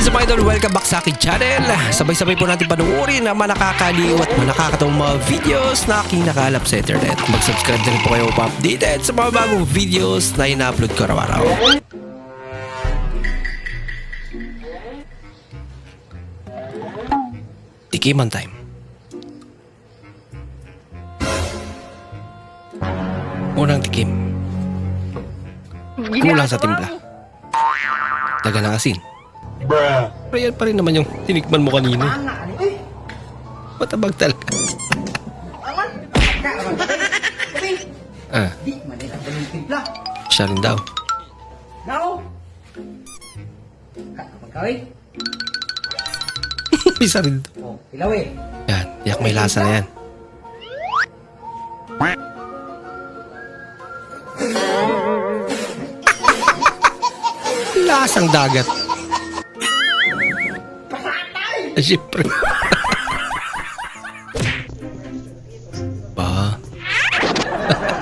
What's up idol? Welcome back sa aking channel. Sabay-sabay po natin panuorin ang mga nakakaliw at mga nakakatawang mga videos na aking nakalap sa internet. Mag-subscribe na rin po kayo pa-updated sa mga bagong videos na ina-upload ko araw-araw. Tikiman time. Unang tikim. Kulang sa timpla. Daga ng asin. Pero yan pa rin naman yung tinikman mo kanina. Matabag talaga. ah, siya rin daw. Now, magkawin. Isa rin daw. Oh, ilaw eh. Yan, yak may lasa na yan. Lasang dagat. Siyempre. ba?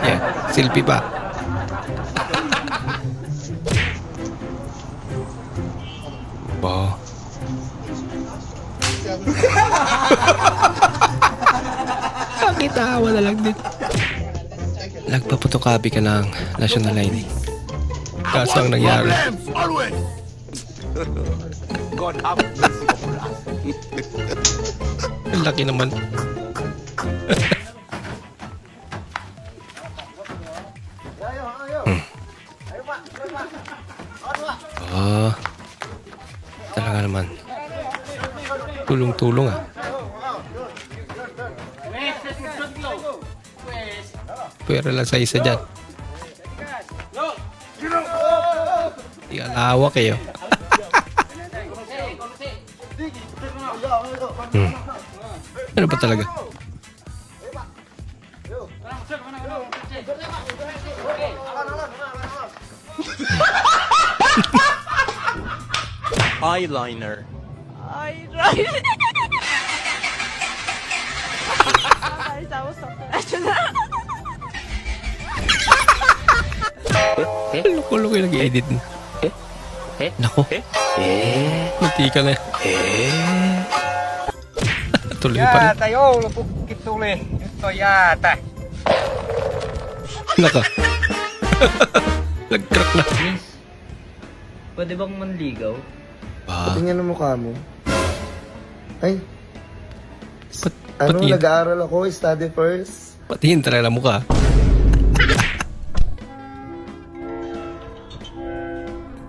yan, silpi pa. ba? Nakitawa na lang din. Nagpaputokabi ka ng national ID. Kaso ang nangyari. God have mercy. Ang laki naman. Hmm. Ah. Talaga naman. Tulong-tulong ah. Pwera lang sa isa dyan. Di alawak kayo. Hmm. Ano ba talaga? Eyeliner. Was something. Loko-loko yung nag-edit mo. Nako. Munti ka na. Tuloy pa rin. Yata yo, lupok kitule. Ito yata. Naka. Nag-crack na. Pwede bang manligaw? Ba? Tingnan ang mukha mo. Ay, Pat, ano, pati, nag-aaral ako, study first. patiin talaga mo ka.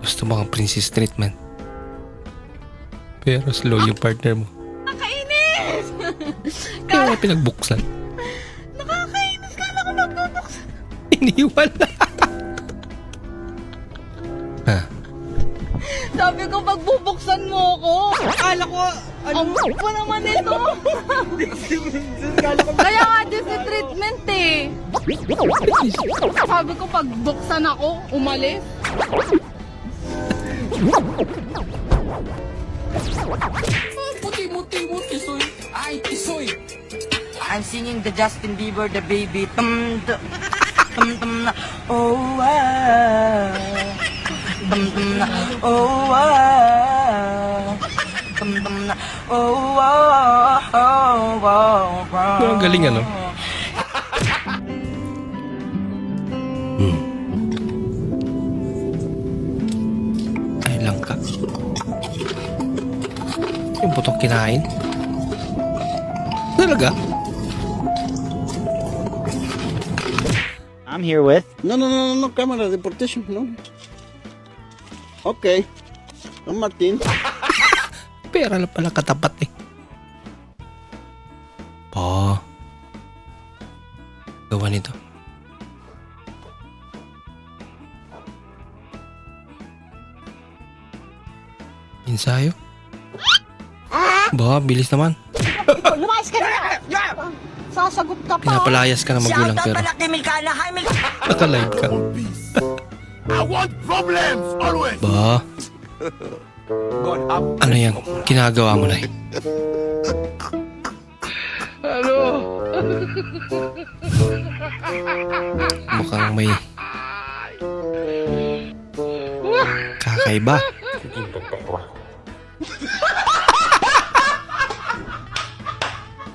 Gusto mga princess treatment. Pero slow yung partner mo. Kaya nga pinagbuksan. Nakakainis ka na kung nagbubuksan. Iniwan na. ha? Sabi ko, pagbubuksan mo ako. Akala ko, ang pa naman ito. Kaya nga, this is treatment eh. Sabi ko, pagbuksan ako, umalis. I'm singing the Justin Bieber, the baby. Tum, tum, tum, tum, na. Oh, ah. Tum, tum, na. Oh, ah. Tum, tum, na. Oh, ah. Oh, oh, oh. Ang galing ano? Hmm. Kinain? Talaga? I'm here with. No, no, no, no, no, cámara, deportation, no. Ok. Don Martín. Pera na pala katapat eh. Pa. Gawa nito. Ensayo? Ba, bilis naman. Lumayas ka na! Sasagot ka pa. Pinapalayas ka na magulang pero nakalive ka. I want problems always. Ba, ano yan? Ginagawa mo na eh. Mukhang may kakaiba.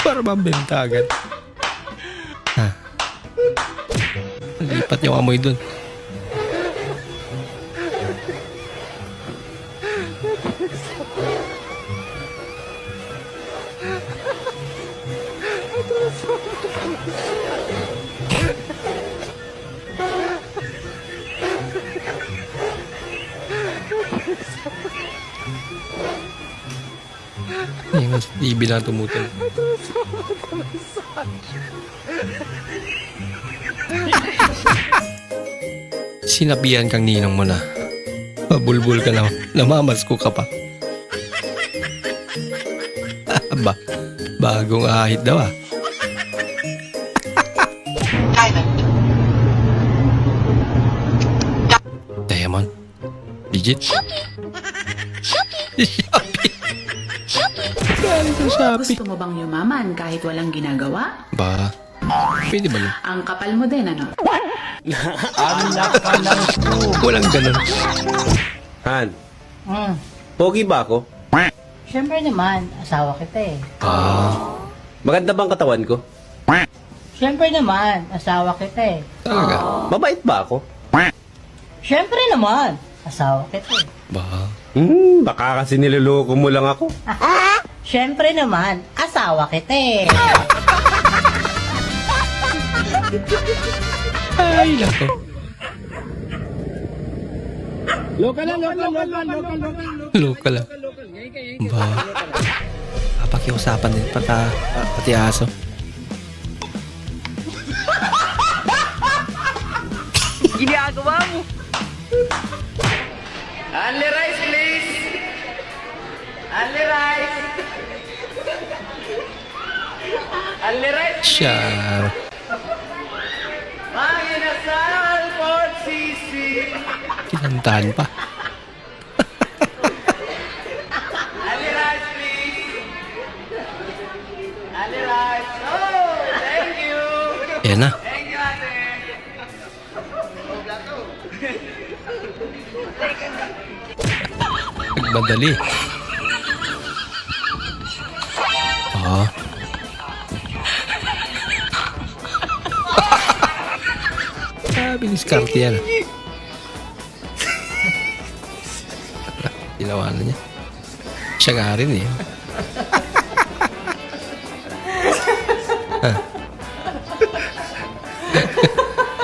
Para mabenta agad. Ha? Lipat yung amoy dun. Yung TV lang tumutol. Sinabihan kang ninong mo na. Pabulbul ka na. Namamasko ka pa. ba, bagong ahit daw ah. Diamond? Legit? Shopee! Galing sa Shopee. Gusto mo bang yumaman kahit walang ginagawa? Ba, pwede ba yun? Ang kapal mo din, ano? Walang ganun. Han, pogi ba ako? Siyempre naman, asawa kita eh. Ah, Maganda bang katawan ko? Siyempre naman, asawa kita eh. talaga? Mabait ba ako? Siyempre naman, asawa kita eh. Ba, Hmm, baka kasi niloloko mo lang ako. Siyempre naman, asawa kita eh. ay nako. Local lang. Ba, papakiusapan din pata, pati aso. Ginagawa mo. Please. Only rice. Only rice. Siya. Manginasal for sisi. Kinantahan pa. Only rice, please. Only rice. Oh, thank you. Yan na. Thank you, ate. Nagmadali. Ah. Sabi ni Scarte yan. Ginawa na niya. Siya nga rin eh.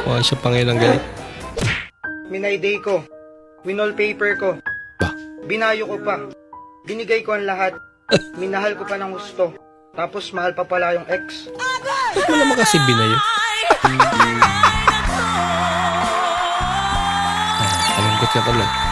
Mukha siya pangilang galit. Minayday ko. Winolpaper ko. Ba? Binayo ko pa. Binigay ko ang lahat. Minahal ko pa ng gusto. Tapos mahal pa pala yung ex. Ba't mo naman kasi binayo? Ah, kalungkot ka pala.